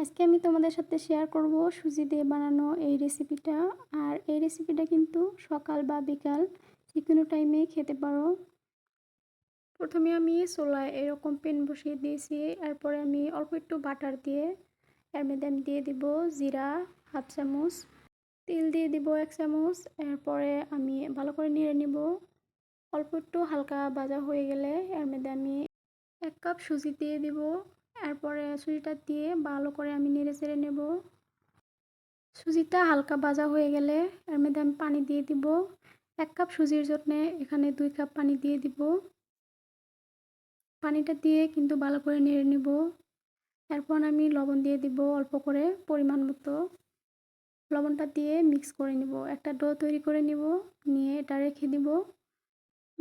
আজকে আমি তোমাদের সাথে শেয়ার করব সুজি দিয়ে বানানো এই রেসিপিটা আর এই রেসিপিটা কিন্তু সকাল বা বিকাল যে কোনো টাইমে খেতে পারো। প্রথমে আমি চোলায় এরকম পেন বসিয়ে দিয়েছি। এরপরে আমি অল্প একটু বাটার দিয়ে, এর মধ্যে আমি দিয়ে দিব জিরা হাফ চামচ, তেল দিয়ে দিব এক চামচ। এরপরে আমি ভালো করে নেড়ে নিব। অল্প একটু হালকা ভাজা হয়ে গেলে এর মধ্যে আমি এক কাপ সুজি দিয়ে দিব। এরপরে সুজিটা দিয়ে ভালো করে আমি নেড়ে চেড়ে নেব। সুজিটা হালকা ভাজা হয়ে গেলে এর মধ্যে আমি পানি দিয়ে দিব। এক কাপ সুজির জন্য এখানে দুই কাপ পানি দিয়ে দিব। পানিটা দিয়ে কিন্তু ভালো করে নেড়ে নেব। এরপর আমি লবণ দিয়ে দিব অল্প করে পরিমাণ মতো। লবণটা দিয়ে মিক্স করে নিব। একটা ডো তৈরি করে নিব। নিয়ে এটা রেখে দিব।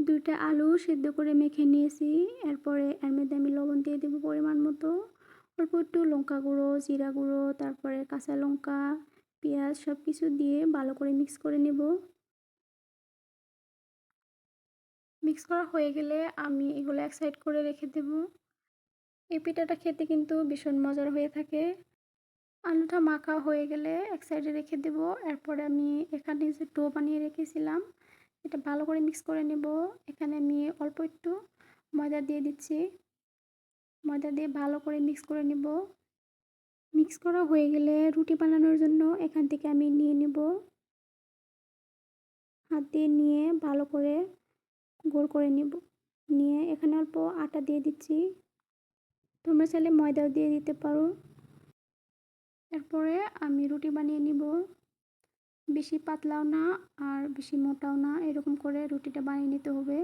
দুইটা আলু সেদ্ধ করে মেখে নিয়েছি। এরপরে এর মধ্যে আমি লবণ দিয়ে দেবো পরিমাণ মতো। অল্প একটু লঙ্কা গুঁড়ো, জিরা গুঁড়ো, তারপরে কাঁচা লঙ্কা, পেঁয়াজ সব কিছু দিয়ে ভালো করে মিক্স করে নেব। মিক্স করা হয়ে গেলে আমি এগুলো এক সাইড করে রেখে দেব। এই পিঠাটা খেতে কিন্তু ভীষণ মজার হয়ে থাকে। আলুটা মাখা হয়ে গেলে এক সাইডে রেখে দেব। এরপরে আমি এখানে যে ডো বানিয়ে রেখেছিলাম এটা ভালো করে মিক্স করে নেব। এখানে আমি অল্প একটু ময়দা দিয়ে দিচ্ছি। ময়দা দিয়ে ভালো করে মিক্স করে নেব। মিক্স করা হয়ে গেলে রুটি বানানোর জন্য এখান থেকে আমি নিয়ে নেব। হাত দিয়ে নিয়ে ভালো করে গোল করে নেব। নিয়ে এখানে অল্প আটা দিয়ে দিচ্ছি। তোমরা চাইলে ময়দাও দিয়ে দিতে পারো। এরপরে আমি রুটি বানিয়ে নিব। বেশি পাতলাও না আর বেশি মোটাও না। এরকম করে রুটিটা বানিয়ে নিতে হবে।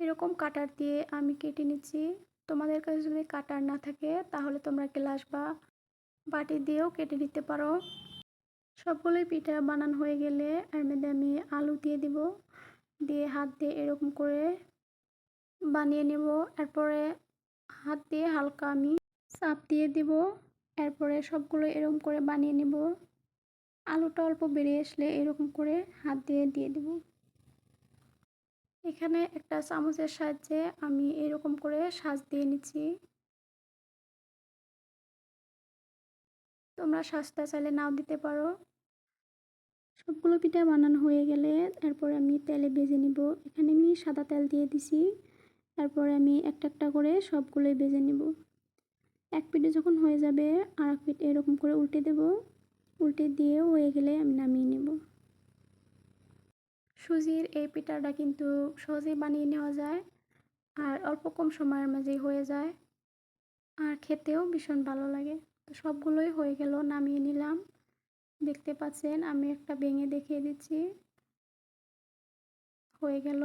এরকম কাটার দিয়ে আমি কেটে নিচ্ছি। তোমাদের কাছে যদি কাটার না থাকে, তাহলে তোমরা গ্লাস বা বাটি দিয়েও কেটে নিতে পারো। সবগুলোই পিঠা বানানো হয়ে গেলে এর মধ্যে আমি আলু দিয়ে দিব। দিয়ে হাত দিয়ে এরকম করে বানিয়ে নেব। এরপরে হাত দিয়ে হালকা আমি চাপ দিয়ে দিব। এরপরে সবগুলো এরকম করে বানিয়ে নেব। আলুটা অল্প বেরিয়ে আসলে এরকম করে হাত দিয়ে দিয়ে দেব। এখানে একটা চামচের সাহায্যে আমি এরকম করে সাজ দিয়ে নিচ্ছি। তোমরা সাজটা চাইলে নাও দিতে পারো। সবগুলো পিঠা বানানো হয়ে গেলে এরপরে আমি তেলে ভেজে নিব। এখানে আমি সাদা তেল দিয়ে দিছি। তারপরে আমি একটা একটা করে সবগুলোই ভেজে নিব। এক পিঠে যখন হয়ে যাবে আর এক পিঠ এরকম করে উল্টে দেব। উল্টে দিয়ে হয়ে গেলে আমি নামিয়ে নেব। সুজির এই পিঠাটা কিন্তু সহজেই বানিয়ে নেওয়া যায় আর অল্প কম সময়ের মাঝেই হয়ে যায়। আর খেতেও ভীষণ ভালো লাগে। তো সবগুলোই হয়ে গেল, নামিয়ে নিলাম। দেখতে পাচ্ছেন, আমি একটা ভেঙে দেখিয়ে দিচ্ছি। হয়ে গেল।